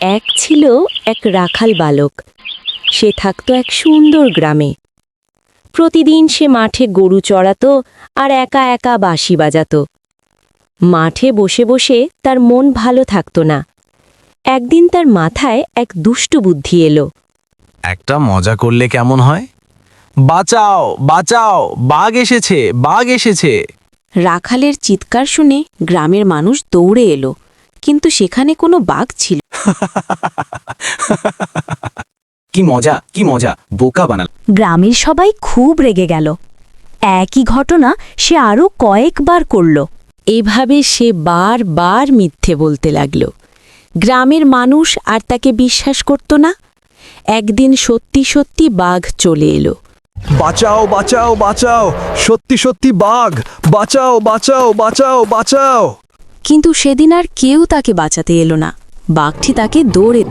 এক ছিল এক রাখাল বালক। সে থাকতো এক সুন্দর গ্রামে। প্রতিদিন সে মাঠে গরু চড়াতো আর একা একা বাঁশি বাজাতো। মাঠে বসে বসে তার মন ভালো থাকতো না। একদিন তার মাথায় এক দুষ্ট বুদ্ধি এলো। একটা মজা করলে কেমন হয়? বাঁচাও বাঁচাও বাঘ এসেছে বাঘ এসেছে। রাখালের চিৎকার শুনে গ্রামের মানুষ দৌড়ে এলো কিন্তু সেখানে কোনো বাঘ ছিল কি মজা কি মজা বোকা বানাল। গ্রামের সবাই খুব রেগে গেল। একই ঘটনা সে আরও কয়েকবার করল। এভাবে সে বারবার মিথ্যে বলতে লাগল। গ্রামের মানুষ আর তাকে বিশ্বাস করত না। একদিন সত্যি সত্যি বাঘ চলে এলো। বাঁচাও বাঁচাও বাঁচাও সত্যি সত্যি বাঘ বাঁচাও বাঁচাও বাঁচাও বাঁচাও। কিন্তু সেদিন আর কেউ তাকে বাঁচাতে এলো না। বাঘটি তাকে দৌড়ে